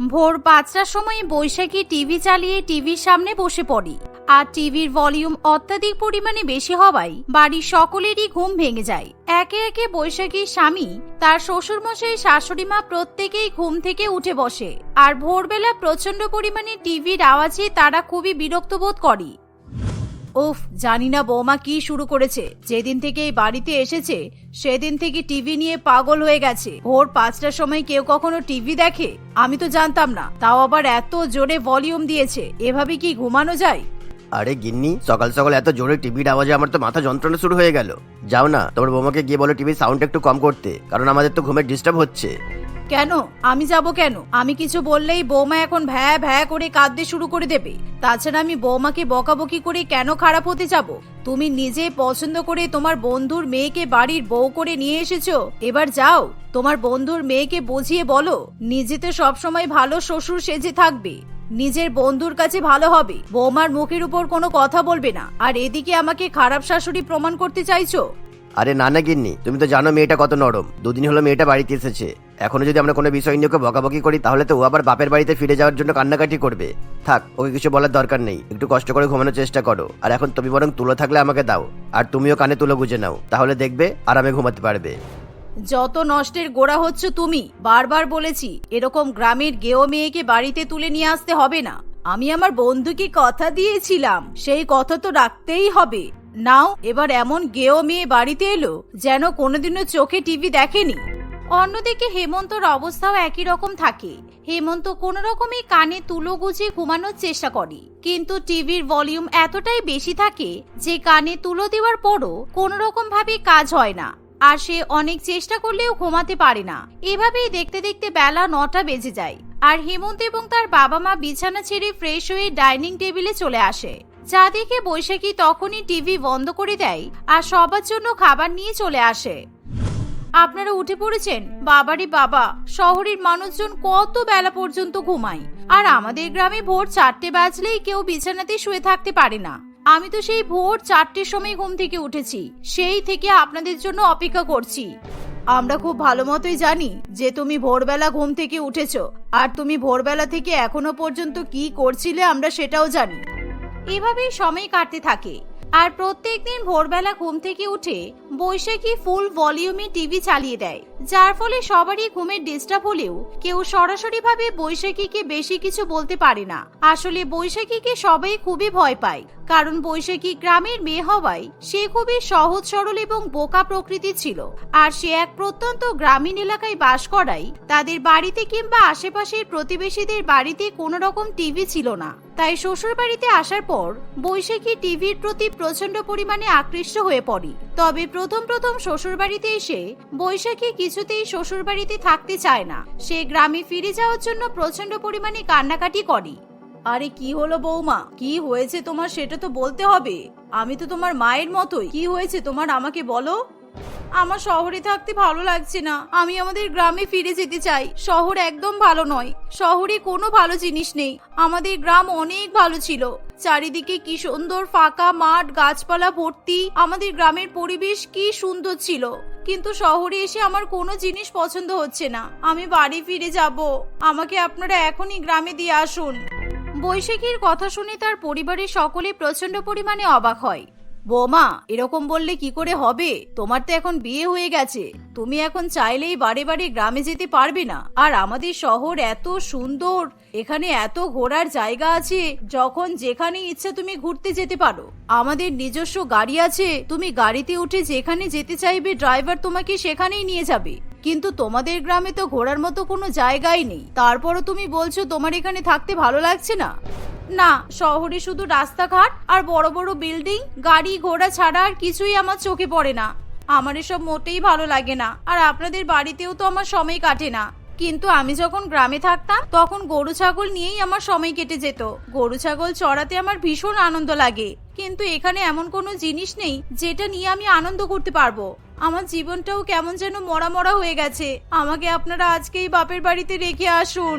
ভোর পাঁচটার সময় বৈশাখী টিভি চালিয়ে টিভির সামনে বসে পড়ি। আর টিভির ভলিউম অত্যাধিক পরিমাণে বেশি হওয়ায় বাড়ির সকলেরই ঘুম ভেঙে যায়। একে একে বৈশাখীর স্বামী তার শ্বশুরমশাই, শাশুড়ি মা প্রত্যেকেই ঘুম থেকে উঠে বসে। আর ভোরবেলা প্রচণ্ড পরিমাণে টিভির আওয়াজে তারা খুবই বিরক্ত বোধ করে। উফ, জানি না বৌমা কি শুরু করেছে। যেদিন থেকে এই বাড়িতে এসেছে, সেদিন থেকে টিভি নিয়ে পাগল হয়ে গেছে। ভোর পাঁচটার সময় কেউ কখনো টিভি দেখে? আমি তো জানতাম না। তাও আবার এত জোরে ভলিউম দিয়েছে। এভাবে কি ঘুমানো যায়? আরে গিন্নি, সকাল সকাল এত জোরে টিভির আওয়াজে আমার তো মাথা যন্ত্রণা শুরু হয়ে গেল। যাও না, তোমার বৌমাকে গিয়ে বলো টিভির সাউন্ড একটু কম করতে, কারণ আমাদের তো ঘুমের ডিস্টার্ব হচ্ছে। কেন? আমি যাব কেন? আমি কিছু বললেই বৌমা এখন ভ্যা ভ্যা করে কাঁদতে শুরু করে দেবে। তাছাড়া আমি বৌমাকে বকাবকি করে কেন খারাপ হতে যাব? তুমি নিজে পছন্দ করে তোমার বন্ধুর মেয়েকে বাড়ির বউ করে নিয়ে এসেছ। এবার যাও, তোমার বন্ধুর মেয়েকে বুঝিয়ে বলো। নিজে তো সবসময় ভালো শ্বশুর সেজে থাকবে। নিজের বন্ধুর কাছে ভালো হবে। বৌমার মুখের উপর কোনো কথা বলবে না। আর এদিকে আমাকে খারাপ শাশুড়ি প্রমাণ করতে চাইছো? আরে না না গিন্নি, তুমি তো জানো মেয়েটা কত নরম। দুদিন হলো মেয়েটা বাড়িতে এসেছে। এখনও যদি আমরা কোনো বিষয় নিয়ে ওকে বকাবকি করি, তাহলে তো ও আবার বাপের বাড়িতে ফিরে যাওয়ার জন্য কান্নাকাটি করবে। থাক, ওকে কিছু বলার দরকার নেই। একটু কষ্ট করে ঘুমানোর চেষ্টা করো। আর এখন তুমি বরং তুলো থাকলে আমাকে দাও। আর তুমিও কানে তুলো গুজে নাও। তাহলে দেখবে আরামে ঘুমাতে পারবে। যত নষ্টের গোড়া হচ্ছে তুমি, বারবার বলেছি, এরকম গ্রামের গেও মেয়েকে বাড়িতে তুলে নিয়ে আসতে হবে না। আমি আমার বন্ধুকে কথা দিয়েছিলাম। সেই কথা তো রাখতেই হবে। নাও, এবার এমন গেও মেয়ে বাড়িতে এলো যেন কোনোদিনও চোখে টিভি দেখেনি। অন্যদিকে হেমন্তর অবস্থাও একই রকম থাকে। হেমন্ত কোন রকমে কানে তুলো গুছিয়ে ঘুমানোর চেষ্টা করে। কিন্তু টিভির ভলিউম এতটাই বেশি থাকে যে কানে তুলো দেওয়ার পরও কোনো রকম ভাবে কাজ হয় না। আর সে অনেক চেষ্টা করলেও ঘুমাতে পারে না। এভাবেই দেখতে দেখতে বেলা নটা বেজে যায়। আর হেমন্ত এবং তার বাবা মা বিছানা ছেড়ে ফ্রেশ হয়ে ডাইনিং টেবিলে চলে আসে। যা দেখে বৈশাখী তখনই টিভি বন্ধ করে দেয় আর সবার জন্য খাবার নিয়ে চলে আসে। আপনারা উঠে পড়েছেন? বাবারে বাবা, শহরের মানুষজন কত বেলা পর্যন্ত ঘুমায়? আর আমাদের গ্রামে ভোর চারটে বাজলেই কেউ বিছানাতে শুয়ে থাকতে পারে না। আমি তো সেই ভোর চারটের সময় ঘুম থেকে উঠেছি। সেই থেকে আপনাদের জন্য অপেক্ষা করছি। আমরা খুব ভালো মতোই জানি যে তুমি ভোরবেলা ঘুম থেকে উঠেছো। আর তুমি ভোরবেলা থেকে এখনও পর্যন্ত কি করছিলে আমরা সেটাও জানি। এভাবেই সময় কাটতে থাকে। আর প্রত্যেক দিন ভোরবেলা ঘুম থেকে উঠে বৈশাখী ফুল ভলিউমে টিভি চালিয়ে দেয়। যার ফলে সবারই ঘুমের ডিস্টার্ব হলেও কেউ সরাসরি ভাবে বৈশাখীকে বেশি কিছু বলতে পারে না। আসলে বৈশাখীকে সবাই খুবই ভয় পায়। কারণ বৈশাখী গ্রামের মেয়ে হওয়ায় সে খুবই সহজ, সরল এবং বোকা প্রকৃতি ছিল। আর সে এক প্রত্যন্ত গ্রামীণ এলাকায় বাস করাই তাদের বাড়িতে কিংবা আশেপাশের প্রতিবেশীদের বাড়িতে কোনো রকম টিভি ছিল না। তাই শ্বশুর বাড়িতে আসার পর বৈশাখী টিভির প্রতি প্রচণ্ড পরিমাণে আকৃষ্ট হয়ে পড়ে। তবে প্রথম প্রথম শ্বশুর বাড়িতে এসে বৈশাখী কিছুতেই শ্বশুর বাড়িতে থাকতে চায় না। সে গ্রামে ফিরে যাওয়ার জন্য প্রচণ্ড পরিমাণে কান্নাকাটি করে। আরে কি হলো বৌমা? কি হয়েছে তোমার সেটা তো বলতে হবে। আমি তো তোমার মায়ের মতোই। কি হয়েছে তোমার আমাকে বলো? আমার শহরে থাকতে ভালো লাগছে না। আমি আমাদের গ্রামে ফিরে যেতে চাই। শহর একদম ভালো নয়। শহরে কোনো ভালো জিনিস নেই। আমাদের গ্রাম অনেক ভালো ছিল। চারিদিকে কি সুন্দর ফাঁকা মাঠ, গাছপালা ভর্তি। আমাদের গ্রামের পরিবেশ কি সুন্দর ছিল। কিন্তু শহরে এসে আমার কোনো জিনিস পছন্দ হচ্ছে না। আমি বাড়ি ফিরে যাব। আমাকে আপনারা এখনই গ্রামে দিয়ে আসুন। বৈশাখীর কথা শুনে তার পরিবারের সকলে প্রচণ্ড পরিমাণে অবাক হয়। বৌমা, এরকম বললে কি করে হবে? তোমার তো এখন বিয়ে হয়ে গেছে। তুমি এখন চাইলেই বারে বারে গ্রামে যেতে পারবে না। আর আমাদের শহর এত সুন্দর, এখানে এত ঘোরার জায়গা আছে, যখন যেখানে ইচ্ছা তুমি ঘুরতে যেতে পারো। আমাদের নিজস্ব গাড়ি আছে, তুমি গাড়িতে উঠে যেখানে যেতে চাইবে, ড্রাইভার তোমাকে সেখানেই নিয়ে যাবে। কিন্তু তোমাদের গ্রামে তো ঘোরার মতো কোনো জায়গাই নেই। তারপরও তুমি বলছো তোমার এখানে থাকতে ভালো লাগছে না? না শহরে শুধু রাস্তাঘাট আর বড় বড় বিল্ডিং গাড়ি ঘোড়া ছাড়া আর কিছুই আমার চোখে পড়ে না। আমার এসব মোটেই ভালো লাগে না আর আপনাদের বাড়িতেও তো আমার সময় কাটে না। কিন্তু আমি যখন গ্রামে থাকতাম তখন গরু ছাগল নিয়েই আমার সময় কেটে যেত। গরু ছাগল চড়াতে আমার ভীষণ আনন্দ লাগে। কিন্তু এখানে এমন কোনো জিনিস নেই যেটা নিয়ে আমি আনন্দ করতে পারব। আমার জীবনটাও কেমন যেন মরা মরা হয়ে গেছে। আমাকে আপনারা আজকেই বাপের বাড়িতে রেখে আসুন।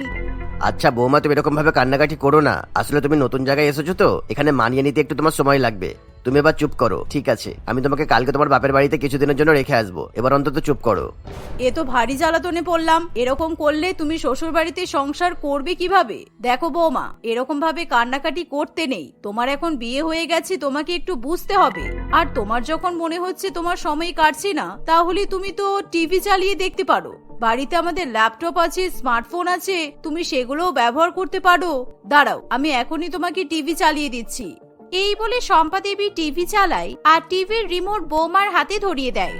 আচ্ছা বৌমা, তুমি এরকম ভাবে কান্নাকাটি করো না। আসলে তুমি নতুন জায়গায় এসেছ তো, এখানে মানিয়ে নিতে একটু তোমার সময় লাগবে। তুমি এবার চুপ করো, ঠিক আছে? আমি তোমাকে কালকে তোমার বাপের বাড়িতে কিছুদিনের জন্য রেখে আসব। এবার অন্তত চুপ করো। এ তো ভারী জ্বালাতনে পড়লাম। এরকম করলে তুমি শ্বশুর বাড়িতে সংসার করবে কীভাবে? দেখো বৌমা এরকম ভাবে কান্নাকাটি করতে নেই। তোমার এখন বিয়ে হয়ে গেছে, তোমাকে একটু বুঝতে হবে। আর তোমার যখন মনে হচ্ছে তোমার সময় কাটছে না, তাহলে তুমি তো টিভি চালিয়ে দেখতে পারো। বাড়িতে আমাদের ল্যাপটপ আছে, স্মার্টফোন আছে, তুমি সেগুলোও ব্যবহার করতে পারো। দাঁড়াও, আমি এখনই তোমাকে টিভি চালিয়ে দিচ্ছি। এই বলে শম্পা দেবী টিভি চালায় আর টিভির রিমোট বৌমার হাতে ধরিয়ে দেয়।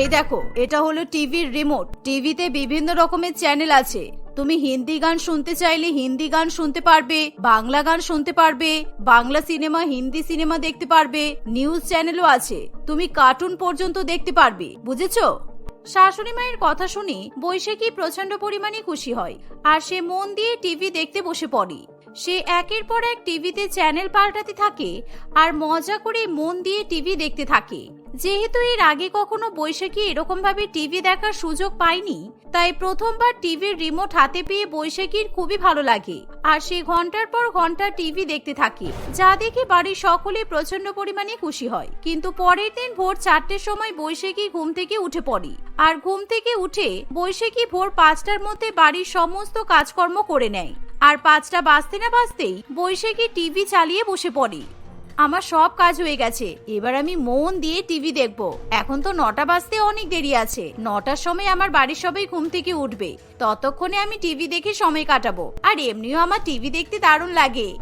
এই দেখো, এটা হলো টিভির রিমোট। টিভিতে বিভিন্ন রকমের চ্যানেল আছে। তুমি হিন্দি গান শুনতে চাইলে হিন্দি গান শুনতে পারবে, বাংলা গান শুনতে পারবে, বাংলা সিনেমা, হিন্দি সিনেমা দেখতে পারবে, নিউজ চ্যানেলও আছে। তুমি কার্টুন পর্যন্ত দেখতে পারবে, বুঝেছ? শাশুড়ি মায়ের কথা শুনে বৈশাখী প্রচণ্ড পরিমাণে খুশি হয় আর সে মন দিয়ে টিভি দেখতে বসে পড়ে। সে একের পর এক টিভিতে চ্যানেল পাল্টাতে থাকে আর মজা করে মন দিয়ে টিভি দেখতে থাকে। যেহেতু এর আগে কখনো বৈশাখী এরকম ভাবে টিভি দেখার সুযোগ পায়নি, তাই প্রথমবার টিভির রিমোট হাতে পেয়ে বৈশাখীর খুবই ভালো লাগে। আর সে ঘণ্টার পর ঘণ্টা টিভি দেখতে থাকে, যা দেখে বাড়ির সকলে প্রচণ্ড পরিমাণে খুশি হয়। কিন্তু পরের দিন ভোর চারটের সময় বৈশাখী ঘুম থেকে উঠে পড়ে। আর ঘুম থেকে উঠে বৈশাখী ভোর পাঁচটার মধ্যে বাড়ির সমস্ত কাজকর্ম করে নেয়। আর পাঁচটা বাজতে না বাজতেই বৈশাখী টিভি চালিয়ে বসে পড়ে। আমার সব কাজ হয়ে গেছে। এবার আমি মন দিয়ে টিভি দেখব। এখন তো নটা বাজতে অনেক দেরি আছে। নটার সময় আমার বাড়ির সবাই ঘুম থেকে উঠবে। ততক্ষণে আমি টিভি দেখে সময় কাটাবো। আর এমনিও আমার টিভি দেখতে দারুণ লাগে।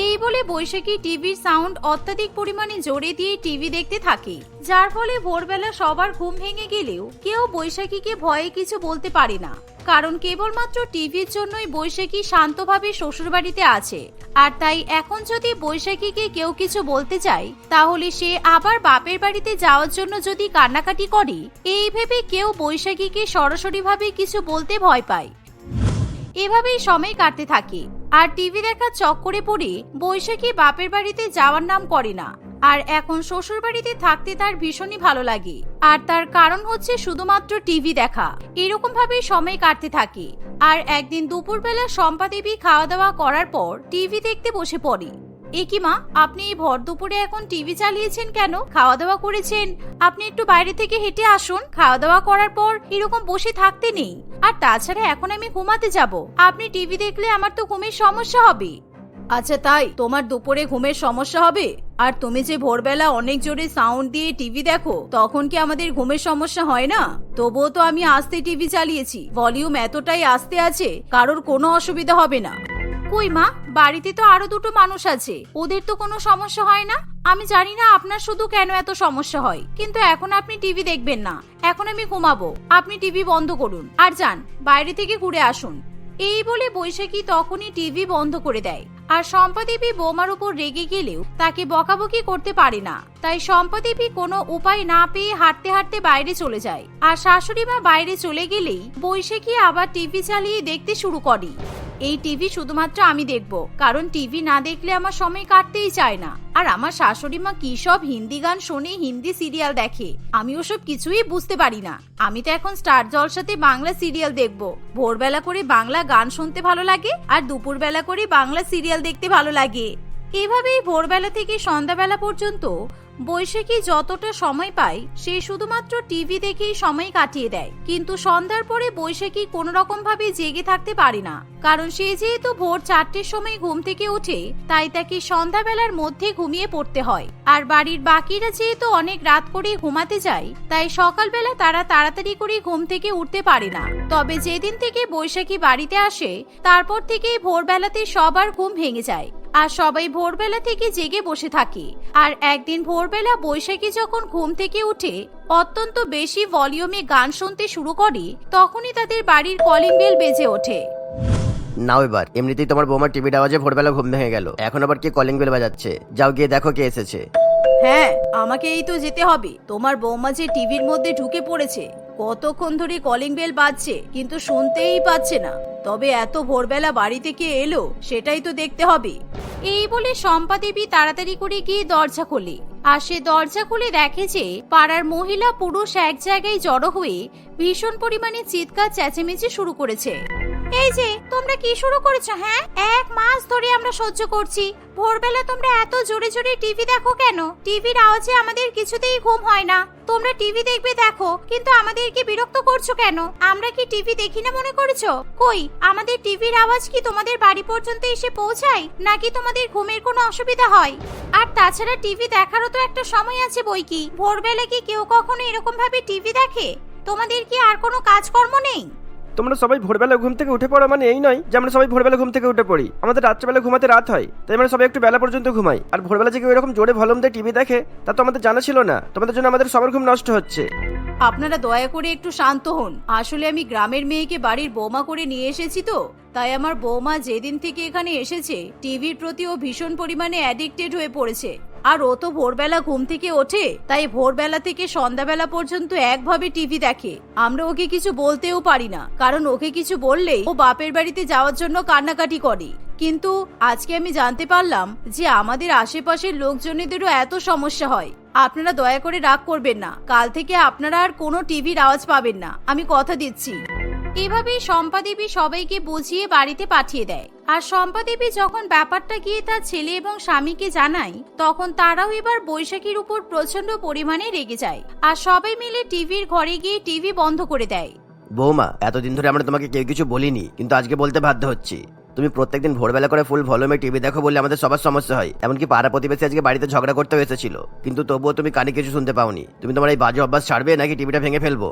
এই বলে বৈশাখী টিভির সাউন্ড অত্যাধিক পরিমাণে জোরে দিয়ে টিভি দেখতে থাকে। যার ফলে ভোরবেলা সবার ঘুম ভেঙে গেলেও কেউ বৈশাখীকে ভয়ে কিছু বলতে পারে না। কারণ কেবলমাত্র টিভির জন্যই বৈশাখী শান্তভাবে শ্বশুরবাড়িতে আছে। আর তাই এখন যদি বৈশাখীকে কেউ কিছু বলতে চায়, তাহলে সে আবার বাপের বাড়িতে যাওয়ার জন্য যদি কান্নাকাটি করে, এই ভেবে কেউ বৈশাখীকে সরাসরিভাবে কিছু বলতে ভয় পায়। এভাবেই সময় কাটতে থাকে। আর টিভি দেখা চক্করে পড়ে বৈশাখী বাপের বাড়িতে যাওয়ার নাম করে না। আর এখন শ্বশুর বাড়িতে থাকতে তার ভীষণই ভালো লাগে। আর তার কারণ হচ্ছে শুধুমাত্র টিভি দেখা। এরকম ভাবে সময় কাটতে থাকে। আর একদিন দুপুরবেলা শম্পা দেবী খাওয়া দাওয়া করার পর টিভি দেখতে বসে পড়ে। এ কি মা আপনি এই ভর দুপুরে এখন টিভি চালিয়েছেন কেন? খাওয়া দাওয়া করেছেন? আপনি একটু বাইরে থেকে হেঁটে আসুন। খাওয়া দাওয়া করার পর এরকম বসে থাকতে নেই। আর তাছাড়া এখন আমি ঘুমাতে যাব। আপনি টিভি দেখলে আমার তো ঘুমের সমস্যা হবে। আচ্ছা তাই? তোমার দুপুরে ঘুমের সমস্যা হবে? আর তুমি যে ভোরবেলা অনেক জোরে সাউন্ড দিয়ে টিভি দেখো তখন কি আমাদের ঘুমের সমস্যা হয় না? তবুও তো আমি আস্তে টিভি চালিয়েছি। ভলিউম এতটাই আস্তে আছে কারোর কোনো অসুবিধা হবে না। কই মা বাড়িতে তো আরও দুটো মানুষ আছে। ওদের তো কোনো সমস্যা হয় না। আমি জানি না আপনার শুধু কেন এত সমস্যা হয়। কিন্তু এখন আপনি টিভি দেখবেন না। এখন আমি ঘুমাবো। আপনি টিভি বন্ধ করুন। আর যান, বাইরে থেকে ঘুরে আসুন। এই বলে বৈশাখী তখনই টিভি বন্ধ করে দেয়। আর সম্পাদেবী বোমার উপর রেগে গেলেও তাকে বকাবকি করতে পারে না। তাই সম্পাদেবী কোনো উপায় না পেয়ে হাঁটতে হাঁটতে বাইরে চলে যায়। আর শাশুড়ি মা বাইরে চলে গেলেই বৈশাখী আবার টিভি চালিয়ে দেখতে শুরু করে এই টিভি শুধুমাত্র আমি দেখব। কারণ টিভি না দেখলে আমার সময় কাটতেই চায় না। আর আমার শাশুড়ি মা কি সব হিন্দি গান শোনে হিন্দি সিরিয়াল দেখে? আমি ওসব কিছুই বুঝতে পারি না। আমি তো এখন স্টার জলসাতে বাংলা সিরিয়াল দেখব। ভোরবেলা করে বাংলা গান শুনতে ভালো লাগে আর দুপুরবেলা করে বাংলা সিরিয়াল দেখতে ভালো লাগে। এভাবেই ভোরবেলা থেকে সন্ধ্যাবেলা পর্যন্ত বৈশাখী যতটা সময় পায়, সে শুধুমাত্র টিভি দেখেই সময় কাটিয়ে দেয়। কিন্তু সন্ধ্যার পরে বৈশাখী কোনো রকম ভাবে জেগে থাকতে পারে না। কারণ সে যেহেতু ভোর চারটের সময় ঘুম থেকে ওঠে, তাই তাকে সন্ধ্যাবেলার মধ্যে ঘুমিয়ে পড়তে হয়। আর বাড়ির বাকিরা যেহেতু অনেক রাত করে ঘুমাতে যায়, তাই সকালবেলা তারা তাড়াতাড়ি করে ঘুম থেকে উঠতে পারে না। তবে যেদিন থেকে বৈশাখী বাড়িতে আসে, তারপর থেকেই ভোরবেলাতে সবার ঘুম ভেঙে যায়। আর সবাই ভোরবেলা থেকে জেগে বসে থাকে। আর একদিন ভোরবেলা বৈশাখী যখন ঘুম থেকে উঠে অত্যন্ত বেশি ভলিউমে গান শুনতে শুরু করে তখনই তাদের বাড়ির কলিং বেল বেজে ওঠে। নাও এবার এমনিতেই তোমার বৌমার টিভির আওয়াজে ভোরবেলা ঘুম ভেঙে গেল। এখন আবার কে কলিং বেল বাজাচ্ছে? যাও গিয়ে দেখো কে এসেছে। হ্যাঁ আমাকে এই তো যেতে হবে। তোমার বৌমা যে টিভির মধ্যে ঢুকে পড়েছে। কতক্ষণ ধরে কলিং বেল বাজছে, কিন্তু শুনতেই পাচ্ছে না। তবে এত ভোরবেলা বাড়িতে কে এলো, সেটাই তো দেখতে হবে। এই বলে শম্পা দেবী তাড়াতাড়ি করে গিয়ে দরজা খোলে। আর সে দরজা খুলে দেখে যে পাড়ার মহিলা পুরুষ এক জায়গায় জড়ো হয়ে ভীষণ পরিমাণে চিৎকার, চেঁচেমেচি শুরু করেছে। এই যে, তোমরা কি শুরু করেছ হ্যাঁ? এক মাস ধরে আমরা সহ্য করছি। ভোরবেলা তোমরা এত জোরে জোরে টিভি দেখো কেন? টিভির আওয়াজে আমাদের কিছুতেই ঘুম হয় না। তোমরা টিভি দেখবে দেখো, কিন্তু আমাদেরকে বিরক্ত করছ কেন? আমরা কি টিভি দেখি না মনে করেছ? কই, আমাদের টিভির আওয়াজ কি তোমাদের বাড়ি পর্যন্ত এসে পৌঁছায়? নাকি তোমাদের ঘুমের কোনো অসুবিধা হয়? আর তাছাড়া টিভি দেখারও তো একটা সময় আছে বই কি? ভোরবেলা কি কেউ কখনো এরকম ভাবে টিভি দেখে? তোমাদের কি আর কোনো কাজকর্ম নেই? তোমরা সবাই ভোরবেলা ঘুম থেকে উঠে পড়ো মানে এই নয় যে আমরা সবাই ভোরবেলা ঘুম থেকে উঠে পড়ি। আমাদের রাত্রেবেলা ঘুমাতে রাত হয়, তাই আমরা সবাই একটু বেলা পর্যন্ত ঘুমাই। আর ভোরবেলা যে কেউ এরকম জোরে ভলম দিয়ে টিভি দেখে, তা তো আমাদের জানা ছিল না। তোমাদের জন্য আমাদের সবার ঘুম নষ্ট হচ্ছে। আপনারা দয়া করে একটু শান্ত হন। আসলে আমি গ্রামের মেয়েকে বাড়ির বৌমা করে নিয়ে এসেছি তো, তাই আমার বৌমা যেদিন থেকে এখানে এসেছে, টিভির প্রতি ও ভীষণ পরিমাণে অ্যাডিক্টেড হয়ে পড়েছে। আর ও তো ভোরবেলা ঘুম থেকে ওঠে, তাই ভোরবেলা থেকে সন্ধ্যাবেলা পর্যন্ত একভাবে টিভি দেখে। আমরা ওকে কিছু বলতেও পারি না, কারণ ওকে কিছু বললেই ও বাপের বাড়িতে যাওয়ার জন্য কান্নাকাটি করে। কিন্তু আজকে আমি জানতে পারলাম যে আমাদের আশেপাশের লোকজনেদেরও এত সমস্যা হয়। আপনারা দয়া করে রাগ করবেন না, কাল থেকে আপনারা আর কোনো টিভির আওয়াজ পাবেন না। আমি কথা দিচ্ছি। এভাবেই শম্পা দেবী সবাইকে বুঝিয়ে বাড়িতে পাঠিয়ে দেয়। আর শম্পা দেবী যখন ব্যাপারটা গিয়ে তার ছেলে এবং স্বামীকে জানায়, তখন তারাও এবার বৈশাখীর উপর প্রচণ্ড পরিমাণে রেগে যায়। আর সবাই মিলে টিভির ঘরে গিয়ে টিভি বন্ধ করে দেয়। বৌমা, এতদিন ধরে আমরা তোমাকে কেউ কিছু বলিনি, কিন্তু আজকে বলতে বাধ্য হচ্ছি। তুমি প্রত্যেকদিন ভোরবেলা করে ফুল ভলিউমে টিভি দেখো বলে আমাদের সবার সমস্যা হয়। এমনকি পাড়া প্রতিবেশী আজকে বাড়িতে ঝগড়া করতে এসেছিল। কিন্তু তবুও তুমি কানে কিছু শুনতে পাওনি। তুমি তোমার এই বাজে অভ্যাস ছাড়বে নাকি টিভিটা ভেঙে ফেলব?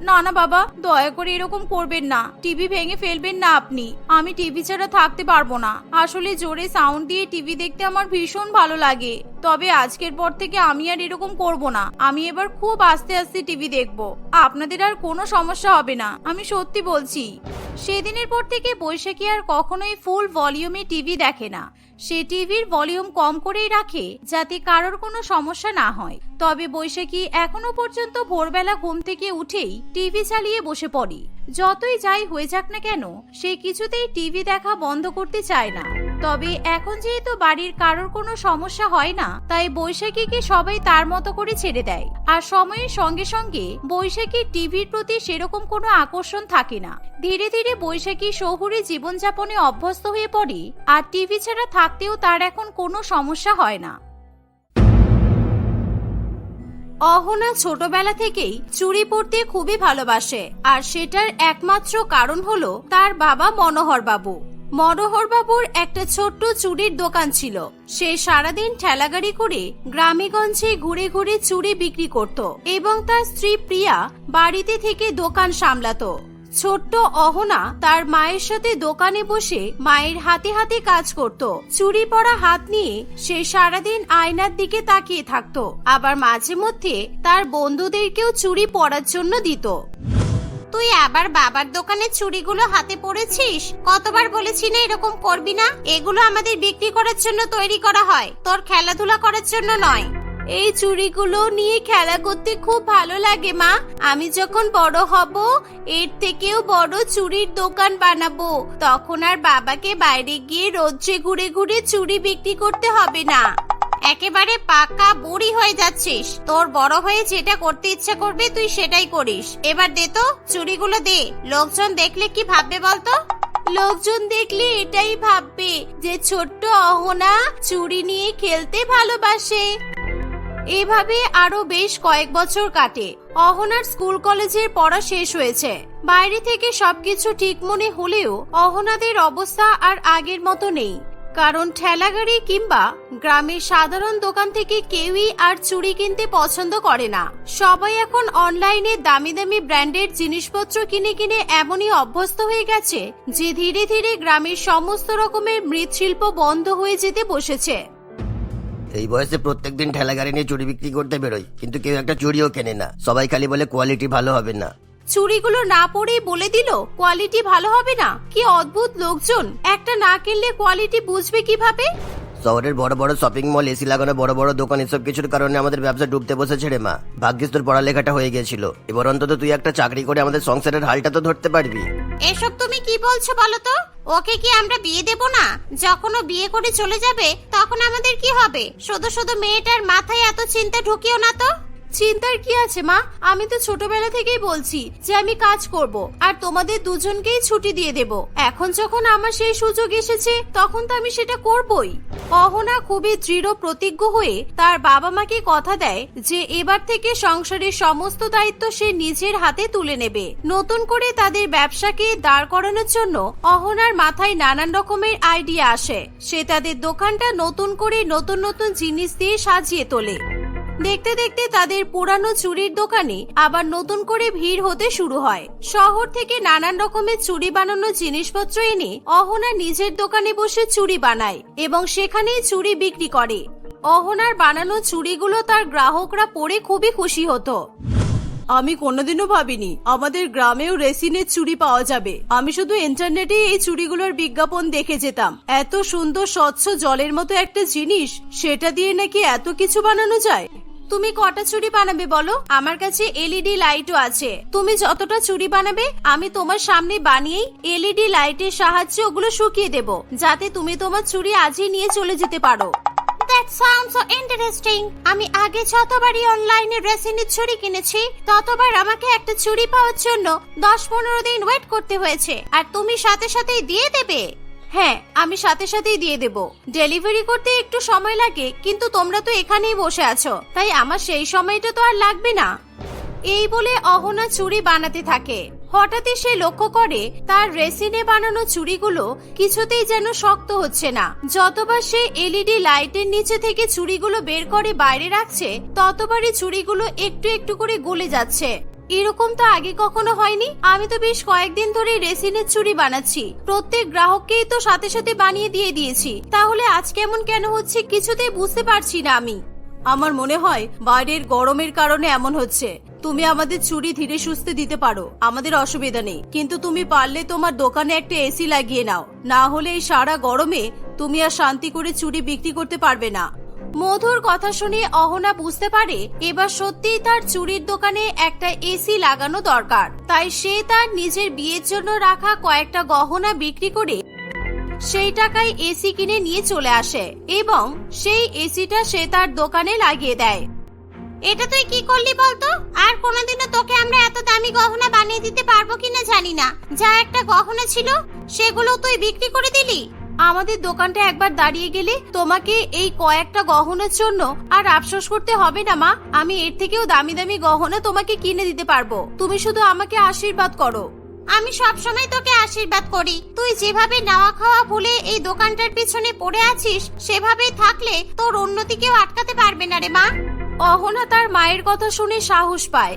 না না বাবা, দয়া করে এরকম করবেন না। টিভি ভেঙে ফেলবেন না আপনি। আমি টিভি ছাড়া থাকতে পারব না। আসলে জোরে সাউন্ড দিয়ে টিভি দেখতে আমার ভীষণ ভালো লাগে। তবে আজকের পর থেকে আমি আর এরকম করব না। আমি এবার খুব আস্তে আস্তে টিভি দেখব। আপনাদের আর কোনো সমস্যা হবে না, আমি সত্যি বলছি। সেদিনের পর থেকে বৈশাখী আর কখনোই ফুল ভলিউমে টিভি দেখে না। সে টিভির ভলিউম কম করেই রাখে, যাতে কারোর কোনো সমস্যা না হয়। তবে বৈশাখী এখনও পর্যন্ত ভোরবেলা ঘুম থেকে উঠেই টিভি চালিয়ে বসে পড়ে। যতই যাই হয়ে যাক না কেন, সে কিছুতেই টিভি দেখা বন্ধ করতে চায় না। তবে এখন যেহেতু বাড়ির কারোর কোনো সমস্যা হয় না, তাই বৈশাখীকে সবাই তার মতো করে ছেড়ে দেয়। আর সময়ের সঙ্গে সঙ্গে বৈশাখীর টিভির প্রতি সেরকম কোনো আকর্ষণ থাকে না। ধীরে ধীরে বৈশাখী শহুরে জীবনযাপনে অভ্যস্ত হয়ে পড়ে, আর টিভি ছাড়া থাকতেও তার এখন কোনো সমস্যা হয় না। অহনা ছোটবেলা থেকেই চুরি পড়তে খুবই ভালোবাসে, আর সেটার একমাত্র কারণ হলো তার বাবা মনোহর বাবু। মনোহর বাবুর একটা ছোট্ট চুরির দোকান ছিল। সে সারাদিন ঠেলাগাড়ি করে গ্রামেগঞ্জে ঘুরে ঘুরে চুরি বিক্রি করত এবং তার স্ত্রী প্রিয়া বাড়িতে থেকে দোকান সামলাতো। ছোট্ট অহনা তার মায়ের সাথে দোকানে বসে মায়ের হাতে হাতে কাজ করত। চুরি পড়া হাত নিয়ে সে সারাদিন আয়নার দিকে তাকিয়ে থাকতো। আবার মাঝে মধ্যে তার বন্ধুদেরকেও চুরি পড়ার জন্য দিত। তুই আবার বাবার দোকানে চুড়িগুলো হাতে পড়েছিস? কতবার বলেছি না এরকম করবি না? এগুলো আমাদের বিক্রি করার জন্য তৈরি করা হয়। তোর খেলাধুলা করার জন্য নয়। এই চুড়িগুলো নিয়ে খেলা করতে খুব ভালো লাগে, মা। আমি যখন বড় হব, এর থেকেও বড় চুড়ির দোকান বানাবো। তখন আর বাবাকে বাইরে গিয়ে রোদ্রে ঘুরে ঘুরে চুড়ি বিক্রি করতে হবে না। একেবারে পাকা বুড়ি হয়ে যাচ্ছিস। তোর বড় হয়ে যেটা করতে ইচ্ছা করবে, তুই সেটাই করিস। এবার দে তো, চুড়িগুলো দে। লোকজন দেখলে কি ভাববে বলতো? লোকজন দেখলে এটাই ভাববে যে ছোট্ট অহনা চুড়ি নিয়ে খেলতে ভালোবাসে। এভাবে আরও বেশ কয়েক বছর কাটে। অহনার স্কুল কলেজের পড়া শেষ হয়েছে। বাইরে থেকে সবকিছু ঠিক মনে হলেও অহনাদের অবস্থা আর আগের মতো নেই। কারণ ঠেলাগাড়ি কিংবা গ্রামের সাধারণ দোকান থেকে কেউই আর চুড়ি কিনতে পছন্দ করে না। সবাই এখন অনলাইনে দামি দামি ব্র্যান্ডের জিনিসপত্র কিনে কিনে এমনই অভ্যস্ত হয়ে গেছে যে ধীরে ধীরে গ্রামের সমস্ত রকমের মৃৎশিল্প বন্ধ হয়ে যেতে বসেছে। এই বয়সে প্রত্যেক দিন ঠেলা গাড়ি নিয়ে চুরি বিক্রি করতে বেরোয় কিন্তু কেউ একটা চুরিও কেনে না। সবাই খালি বলে কোয়ালিটি ভালো হবে না। চুরিগুলো না পরে বলে দিল কোয়ালিটি ভালো হবে না? কি অদ্ভুত লোকজন। একটা না কিনলে কোয়ালিটি বুঝবে কীভাবে? শহরের বড় বড় শপিং মল এসি লাগানো বড় বড় দোকান, এসব কিছুর কারণে আমাদের ব্যবসা ডুবতে বসেছে রে মা। ভাগ্যিস তোর পড়ালেখাটা হয়ে গেছিল। এবার অন্তত তুই একটা চাকরি করে আমাদের সংসারের হালটা তো ধরতে পারবি। এসব তুমি কি বলছো বলো তো? ওকে কি আমরা বিয়ে দেব না? যখন ও বিয়ে করে চলে যাবে, তখন আমাদের কি হবে? শুধু শুধু মেয়েটার মাথায় এত চিন্তা ঢুকিও না তো? চিন্তার কি আছে, মা? আমি তো ছোটবেলা থেকেই বলছি যে আমি কাজ করব, আর তোমাদের দুজনকেই ছুটি দিয়ে দেব। এখন যখন আমার সেই সুযোগ এসেছে, তখন তো আমি সেটা করবই। অহনা খুবই দৃঢ় প্রতিজ্ঞ হয়ে তার বাবা মাকে কথা দেয় যে এবার থেকে সংসারের সমস্ত দায়িত্ব সে নিজের হাতে তুলে নেবে। নতুন করে তাদের ব্যবসাকে দাঁড় করানোর জন্য অহনার মাথায় নানান রকমের আইডিয়া আসে। সে তাদের দোকানটা নতুন করে নতুন নতুন জিনিস দিয়ে সাজিয়ে তোলে। দেখতে দেখতে তাদের পুরানো চুরির দোকানে আবার নতুন করে ভিড় হতে শুরু হয়। শহর থেকে নানান রকমের চুরি বানানোর জিনিসপত্র এনে অহনা নিজের দোকানে বসে চুরি বানায় এবং সেখানেই চুরি বিক্রি করে। অহনার বানানো চুড়িগুলো তার গ্রাহকরা পরে খুবই খুশি হতো। আমি কোনোদিনও ভাবিনি আমাদের গ্রামেও রেসিনের চুড়ি পাওয়া যাবে। আমি শুধু ইন্টারনেটে এই চুড়িগুলোর বিজ্ঞাপন দেখে যেতাম। এত সুন্দর, স্বচ্ছ জলের মতো একটা জিনিস, সেটা দিয়ে নাকি এত কিছু বানানো যায়? তুমি কটা চুড়ি বানাবে বলো? আমার কাছে এলইডি লাইটও আছে। তুমি যতটা চুড়ি বানাবে, আমি তোমার সামনে বানিয়েই এলইডি লাইটের সাহায্যে ওগুলো শুকিয়ে দেব, যাতে তুমি তোমার চুড়ি আজই নিয়ে চলে যেতে পারো। দ্যাট সাউন্ডস সো ইন্টারেস্টিং আমি আগে যতবারই অনলাইনে রেসিনের ছুরি কিনেছি, ততবার আমাকে একটা চুড়ি পাওয়ার জন্য দশ পনেরো দিন ওয়েট করতে হয়েছে। আর তুমি সাথে সাথেই দিয়ে দেবে। হ্যাঁ আমি সাথে সাথেই দিয়ে দেব। ডেলিভারি করতে একটু সময় লাগে, কিন্তু তোমরা তো এখানেই বসে আছো। তাই আমার সেই সময়টা তো আর লাগবে না। এই বলে অহনা চুড়ি বানাতে থাকে। হঠাৎই সে লক্ষ্য করে, তার রেসিনে বানানো চুড়িগুলো কিছুতেই যেন শক্ত হচ্ছে না। যতবার সে এলইডি লাইটের নিচে থেকে চুড়িগুলো বের করে বাইরে রাখছে, ততবারই চুড়িগুলো একটু একটু করে গলে যাচ্ছে। এরকম তো আগে কখনো হয়নি। আমি তো বেশ কয়েকদিন ধরে রেসিনের চুড়ি বানাচ্ছি। প্রত্যেক গ্রাহককেই তো সাথে সাথে বানিয়ে দিয়ে দিয়েছি। তাহলে আজ কেমন কেন হচ্ছে কিছুতেই বুঝতে পারছি না আমি। আমার মনে হয় বাইরের গরমের কারণে এমন হচ্ছে। তুমি আমাদের চুরি ধীরে সুস্থে দিতে পারো। আমাদের অসুবিধা নেই। কিন্তু তুমি পারলে তোমার দোকানে একটা এসি লাগিয়ে নাও। না হলে এই সারা গরমে তুমি আর শান্তি করে চুরি বিক্রি করতে পারবে না। মধুর কথা শুনে অহনা বুঝতে পারে এবার সত্যিই তার চুরির দোকানে একটা এসি লাগানো দরকার। তাই সে তার নিজের বিয়ের জন্য রাখা কয়েকটা গহনা বিক্রি করে সেই টাকায় এসি কিনে নিয়ে চলে আসে এবং সেই এসিটা সে তার দোকানে লাগিয়ে দেয়। এটা তুই কি করলি বলতো? আর কোনোদিনও তোকে আমরা এত দামি গহনা বানিয়ে দিতে পারব কিনা জানি না। যা একটা গহনা ছিল, সেগুলো তুই বিক্রি করে দিলি? আমাদের দোকানটা একবার দাঁড়িয়ে গেলে তোমাকে এই কয়েকটা গহনার জন্য আর আফসোস করতে হবে না মা। আমি এর থেকেও দামি দামি গহনা তোমাকে কিনে দিতে পারব। তুমি শুধু আমাকে আশীর্বাদ করো। আমি সব সময় তোকে আশীর্বাদ করি। তুই যেভাবে নাওয়া খাওয়া ভুলে এই দোকানটার পিছনে পড়ে আছিস সেভাবেই থাকলে তোর উন্নতি কেউ আটকাতে পারবে না রে মা। অহনা তার মায়ের কথা শুনে সাহস পায়।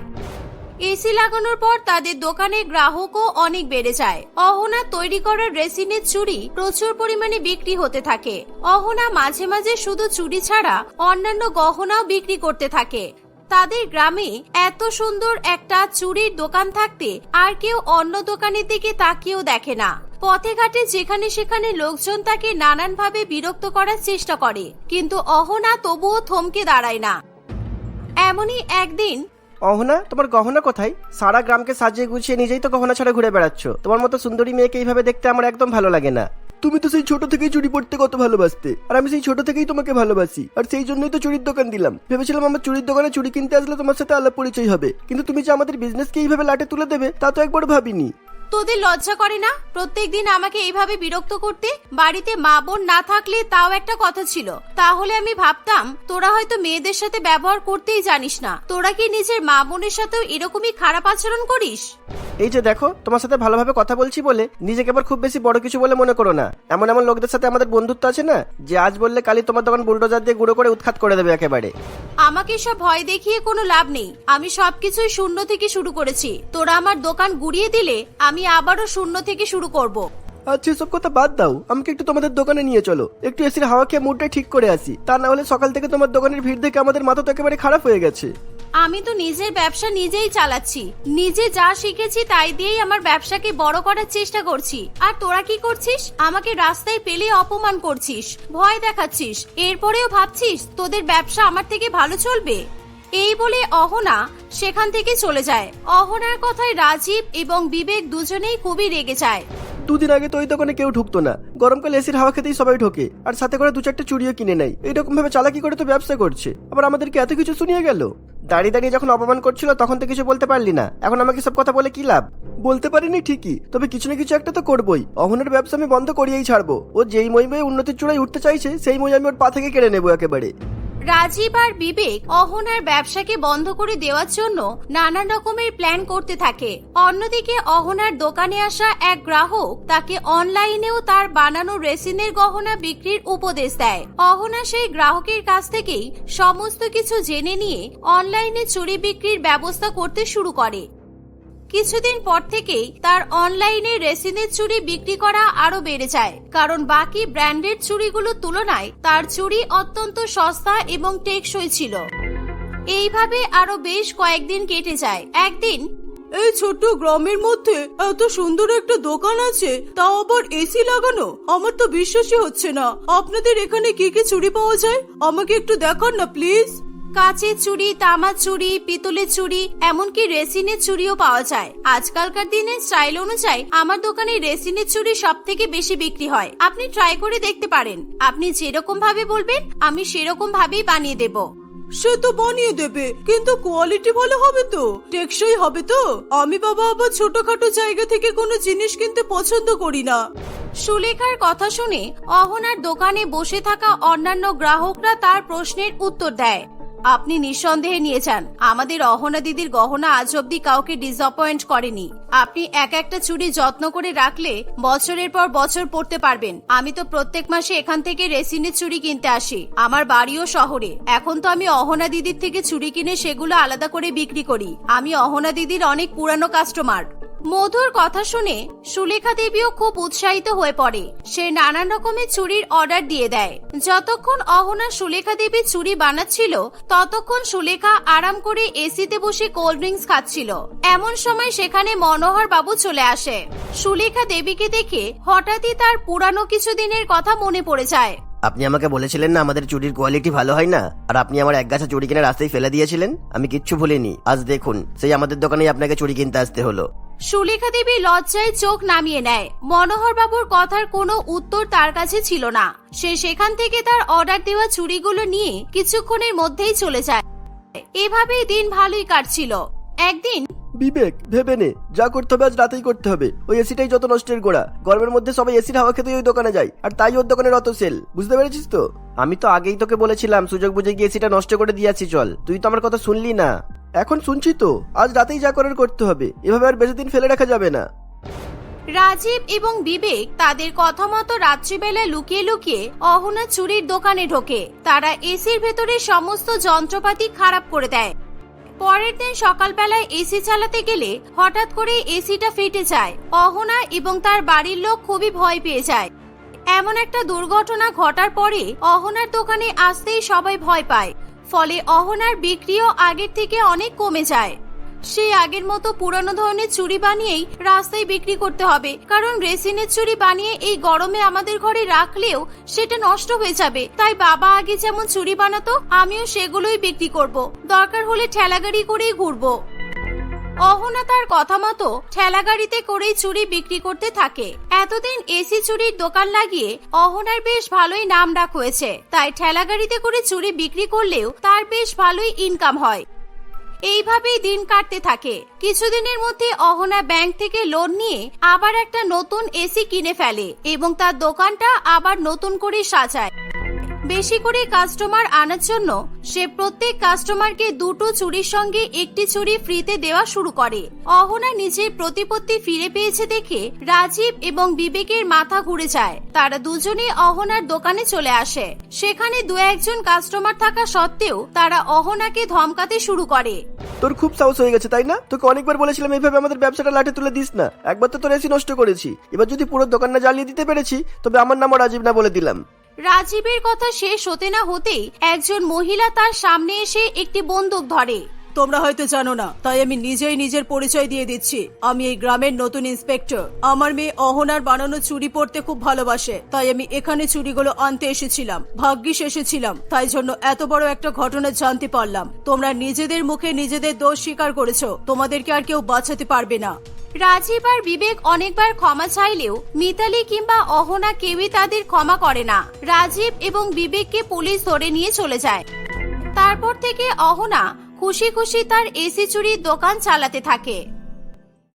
এসি লাগানোর পর তাদের দোকানে গ্রাহকও অনেক বেড়ে যায়। অহনা তৈরি করা রেসিনের চুড়ি প্রচুর পরিমাণে বিক্রি হতে থাকে। অহনা মাঝে মাঝে শুধু চুড়ি ছাড়া অন্যান্য গহনাও বিক্রি করতে থাকে। তাদের গ্রামে এত সুন্দর একটা চুড়ির দোকান থাকতে আর কেউ অন্য দোকানের দিকে তাকিয়েও দেখে না। পথে ঘাটে যেখানে সেখানে লোকজন তাকে নানানভাবে বিরক্ত করার চেষ্টা করে, কিন্তু অহনা তবুও থমকে দাঁড়ায় না। এমনই একদিন অহনা তোমার গহনা কোথায়? সারা গ্রামকে সাজিয়ে গুছিয়ে নিজেই তো গহনা ছাড়া ঘুরে বেড়াচ্ছ। তোমার মতো সুন্দরী মেয়েকে এইভাবে দেখতে আমার একদম ভালো লাগে না। তুমি তো সেই ছোট থেকেই চুরি পড়তে কত ভালোবাসতে। আর আমি সেই ছোট থেকেই তোমাকে ভালোবাসি। আর সেই জন্যই তো চুরির দোকান দিলাম। ভেবেছিলাম আমার চুরির দোকানে চুরি কিনতে আসলে তোমার সাথে আলাপ পরিচয় হবে। কিন্তু তুমি যে আমাদের বিজনেসকে এইভাবে লাটে তুলে দেবে, তা তো একবার ভাবিনি। তোদের লজ্জা করে না? প্রত্যেক দিন আমাকে এইভাবে বিরক্ত করতে বাড়িতে মা বোন না থাকলে তাও একটা কথা ছিল। তাহলে আমি ভাবতাম, তোরা হয়তো মেয়েদের সাথে ব্যবহার করতেই জানিস না। তোরা কি নিজের মা বোনের সাথেও এরকমই খারাপ আচরণ করিস? এই যে দেখো, তোমার সাথে ভালোভাবে কথা বলছি বলে নিজেকে আবার খুব বেশি বড় কিছু বলে মনে করো না। এমন এমন লোকদের সাথে আমাদের বন্ধুত্ব আছে না, যে আজ বললে কালি তোমার দোকান বুলডোজার দিয়ে গুঁড়ো করে উৎখাত করে দেবে একেবারে। আমাকে সব ভয় দেখিয়ে কোনো লাভ নেই। আমি সবকিছুই শূন্য থেকে শুরু করেছি। তোরা আমার দোকান গুড়িয়ে দিলে আমি আবারও শূন্য থেকে শুরু করব। আচ্ছা সব কথা বাদ দাও। আমাকে একটু তোমাদের দোকানে নিয়ে চলো। একটু এসির হাওয়া খেয়ে মুডটা ঠিক করে আসি। তা না হলে সকাল থেকে তোমার দোকানের ভিড় দেখে আমাদের মাথা তো একেবারে খারাপ হয়ে গেছে। আমি তো নিজের ব্যবসা নিজেই চালাচ্ছি। নিজে যা শিখেছি তাই দিয়েই আমার ব্যবসাকে বড় করার চেষ্টা করছি। আর তোরা কি করছিস? আমাকে রাস্তায় পেলে অপমান করছিস। ভয় দেখাচ্ছিস। এরপরেও ভাবছিস তোদের ব্যবসা আমার থেকে ভালো চলবে? এই বলে অহনা সেখান থেকে চলে যায়। অহনার কথায় রাজীব এবং বিবেক দুজনেই খুবই রেগে যায়। দুদিন আগে তো ওই দোকানে কেউ ঢুকতো না। গরমকালে এসির হাওয়া খেতেই সবাই ঢোকে, আর সাথে করে দু চারটে চুড়িও কিনে নেয়। এইরকম ভাবে চালাকি করে তো ব্যবসা করছে। আবার আমাদেরকে এত কিছু শুনিয়ে গেল? দাঁড়িয়ে দাঁড়িয়ে যখন অপমান করছিল, তখন তো কিছু বলতে পারলি না। এখন আমাকে সব কথা বলে কি লাভ? বলতে পারিনি ঠিকই, তবে কিছু না কিছু একটা তো করবোই। অহনের ব্যবসা আমি বন্ধ করিয়েই ছাড়বো। ও যেই মহিমে উন্নতির চূড়ায় উঠতে চাইছে, সেই মই আমি ওর পা থেকে কেড়ে নেব একেবারে। রাজীব আর বিবেক অহনার ব্যবসাকে বন্ধ করে দেওয়ার জন্য নানান রকমের প্ল্যান করতে থাকে। অন্যদিকে অহনার দোকানে আসা এক গ্রাহক তাকে অনলাইনেও তার বানানো রেসিনের গহনা বিক্রির উপদেশ দেয়। অহনা সেই গ্রাহকের কাছ থেকেই সমস্ত কিছু জেনে নিয়ে অনলাইনে চুরি বিক্রির ব্যবস্থা করতে শুরু করে। কিছুদিন পর থেকেই তার অনলাইনে রেসিনের চুড়ি বিক্রি করা আরও বেড়ে যায়। কারণ বাকি ব্র্যান্ডেড চুড়িগুলোর তুলনায় তার চুড়ি অত্যন্ত সস্তা এবং টেকসই ছিল। এইভাবে আরও বেশ কয়েকদিন কেটে যায়। একদিন এই ছোট্ট গ্রামের মধ্যে এত সুন্দর একটা দোকান আছে, তাও আবার এসি লাগানো? আমার তো বিশ্বাসই হচ্ছে না। আপনাদের এখানে কি কি চুরি পাওয়া যায়? আমাকে একটু দেখান না, প্লিজ। কাচের চুড়ি তামার চুড়ি পিতলের চুড়ি এমনকি রেসিনের চুড়িও পাওয়া যায়। আজকালকার দিনের স্টাইল অনুযায়ী আমার দোকানে রেসিনের চুড়ি সব থেকে বেশি বিক্রি হয়। আপনি ট্রাই করে দেখতে পারেন। আপনি যেরকম ভাবে বলবেন আমি সেরকম ভাবেই বানিয়ে দেব। সে তো বানিয়ে দেবে কিন্তু কোয়ালিটি ভালো হবে তো? টেকসই হবে তো? আমি বাবা আবার ছোটখাটো জায়গা থেকে কোনো জিনিস কিনতে পছন্দ করি না। সুলেখার কথা শুনে অহনার দোকানে বসে থাকা অন্যান্য গ্রাহকরা তার প্রশ্নের উত্তর দেয়। আপনি নিঃসন্দেহে নিয়ে যান। আমাদের অহনা দিদির গহনা আজ অব্দি কাউকে ডিসঅপয়েন্ট করেনি। আপনি এক একটা চুড়ি যত্ন করে রাখলে বছরের পর বছর পড়তে পারবেন। আমি তো প্রত্যেক মাসে এখান থেকে রেসিনের চুড়ি কিনতে আসি। আমার বাড়িও শহরে। এখন তো আমি অহনা দিদির থেকে চুড়ি কিনে সেগুলো আলাদা করে বিক্রি করি। আমি অহনা দিদির অনেক পুরানো কাস্টমার মধুর কথা শুনে সুলেখা দেবীও খুব উৎসাহিত হয়ে পড়ে। সে নানান রকমের চুরির অর্ডার দিয়ে দেয়। যতক্ষণ অহনা সুলেখা দেবী চুরি বানাচ্ছিল, ততক্ষণ সুলেখা আরাম করে এসিতে বসে কোল্ড ড্রিঙ্কস খাচ্ছিল। এমন সময় সেখানে মনোহর বাবু চলে আসে। সুলেখা দেবীকে দেখে হঠাৎই তার পুরানো কিছু দিনের কথা মনে পড়ে যায়। আপনি আমাকে বলেছিলেন না আমাদের চুরির কোয়ালিটি ভালো হয় না, আর আপনি আমার এক গাছা চুরি কিনে রাস্তায় ফেলে দিয়েছিলেন? আমি কিচ্ছু ভুলিনি। আজ দেখুন, সেই আমাদের দোকানেই আপনাকে চুরি কিনতে আসতে হলো। সুলেখা দেবী লজ্জায় চোখ নামিয়ে নেয়। মনোহর বাবুর কথার কোনো উত্তর তার কাছে ছিল না। সে সেখান থেকে তার অর্ডার দেওয়া চুড়িগুলো নিয়ে কিছুক্ষণের মধ্যেই চলে যায়। এভাবেই দিন ভালোই কাটছিল। একদিন বিবেক, ভেবে নে। যা করতে হবে আজ রাতেই করতে হবে। ওই এসিটাই যত নষ্টের গোড়া। গরমের মধ্যে সবাই এসির হাওয়া খেতে ওই দোকানে যায়। আর তাই ওর দোকানের অত সেল বুঝতে পেরেছিস তো? আমি তো আগেই তোকে বলেছিলাম, সুযোগ বুঝে গিয়ে এসিটা নষ্ট করে দিয়েছি চল। তুই তো আমার কথা শুনলি না। এখন শুনছি তো, আজ রাতেই যা করার করতে হবে। এভাবে আর বেশি দিন ফেলে রাখা যাবে না। রাজীব এবং বিবেক তাদের কথা মতো রাত্রিবেলা লুকিয়ে লুকিয়ে অহনা চুরির দোকানে ঢোকে। তারা এসির ভেতরে সমস্ত যন্ত্রপাতি খারাপ করে দেয়। পরের দিন সকালবেলায় এসি চালাতে গেলে হঠাৎ করে এসিটা ফেটে যায়। অহনা এবং তার বাড়ির লোক খুবই ভয় পেয়ে যায়। এমন একটা দুর্ঘটনা ঘটার পরে অহনার দোকানে আসতেই সবাই ভয় পায়। ফলে অহনার বিক্রিও আগের থেকে অনেক কমে যায়। সেই আগের মতো পুরানো ধরনের চুড়ি বানিয়েই রাস্তায় বিক্রি করতে হবে। কারণ রেসিনের চুড়ি বানিয়ে এই গরমে আমাদের ঘরে রাখলেও সেটা নষ্ট হয়ে যাবে। তাই বাবা আগে যেমন চুড়ি বানাতো, আমিও সেগুলোই বিক্রি করব। দরকার হলে ঠেলাগাড়ি করেই ঘুরবো। অহনা তার কথা মতো ঠেলাগাড়িতে করেই চুড়ি বিক্রি করতে থাকে। এতদিন এসি চুরির দোকান লাগিয়ে অহনার বেশ ভালোই নাম ডাক হয়েছে। তাই ঠেলাগাড়িতে করে চুড়ি বিক্রি করলেও তার বেশ ভালোই ইনকাম হয়। এইভাবেই দিন কাটতে থাকে। কিছুদিনের মধ্যে অহনা ব্যাংক থেকে লোন নিয়ে আবার একটা নতুন এসি কিনে ফেলে এবং তার দোকানটা আবার নতুন করে সাজায়। বেশি করে কাস্টমার আনার জন্য সে প্রত্যেক কাস্টমারকে দুটো চুরির সঙ্গে একটি চুরি ফ্রিতে দেওয়া শুরু করে। অহনা নিজের প্রতিপত্তি ফিরে পেয়েছে দেখে রাজীব এবং বিবেকের মাথা ঘুরে যায়। তারা দুজনে অহনার দোকানে চলে আসে। সেখানে দু একজন কাস্টমার থাকা সত্ত্বেও তারা অহনাকে ধমকাতে শুরু করে। তোর খুব সাহস হয়ে গেছে, তাই না? তোকে অনেকবার বলেছিলাম এইভাবে আমাদের ব্যবসাটা লাঠে তুলে দিস না। একবার তো তোর এসি নষ্ট করেছি। এবার যদি পুরো দোকানটা জ্বালিয়ে দিতে পেরেছি, তবে আমার নামও রাজীব না বলে দিলাম। রাজীবের কথা শেষ হতে না হতেই একজন মহিলা তার সামনে এসে একটি বন্দুক ধরে। তোমরা হয়তো জানো না, তাই আমি নিজেই নিজের পরিচয় দিয়ে দিচ্ছি। আমি এই গ্রামের নতুন ইন্সপেক্টর। আমার মেয়ে অহনার বানানো চুরি পড়তে খুব ভালোবাসে, তাই আমি এখানে চুরিগুলো আনতে এসেছিলাম, ভাগ্যিস এসেছিলাম, তাই জন্য এত বড় একটা ঘটনা জানতে পারলাম। তোমরা নিজেদের মুখে নিজেদের দোষ স্বীকার করেছ, তোমাদেরকে আর কেউ বাঁচাতে পারবে না। রাজীব আর বিবেক অনেকবার ক্ষমা চাইলেও মিতালি কিংবা অহনা কেউই তাদের ক্ষমা করে না। রাজীব এবং বিবেককে পুলিশ ধরে নিয়ে চলে যায়। তারপর থেকে অহনা খুশি খুশি তার এসি চুরির দোকান চালাতে থাকে।